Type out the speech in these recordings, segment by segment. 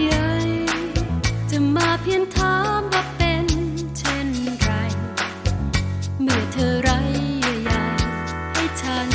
ใยจะมาเพียนถามว่าเป็นเช่นไร เมื่อเธอไรใยให้ฉัน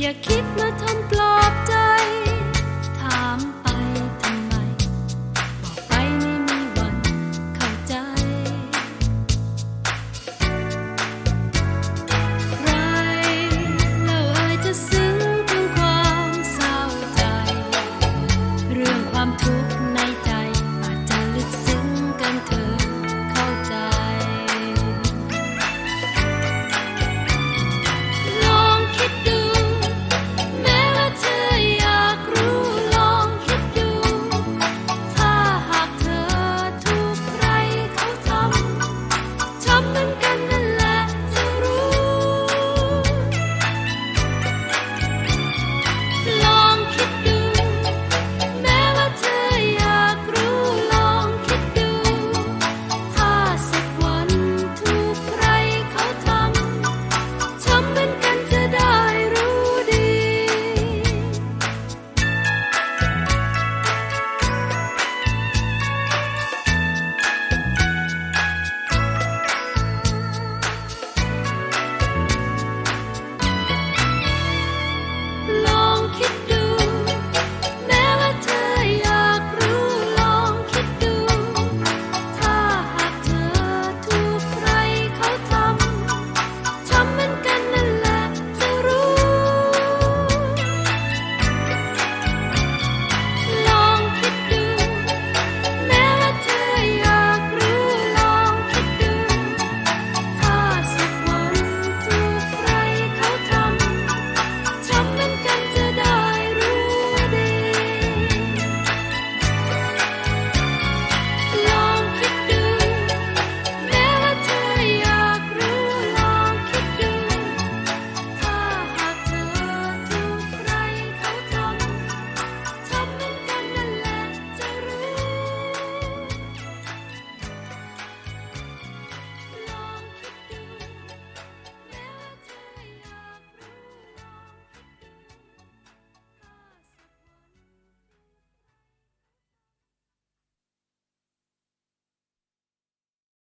อย่าคิดมาทำปลอบใจ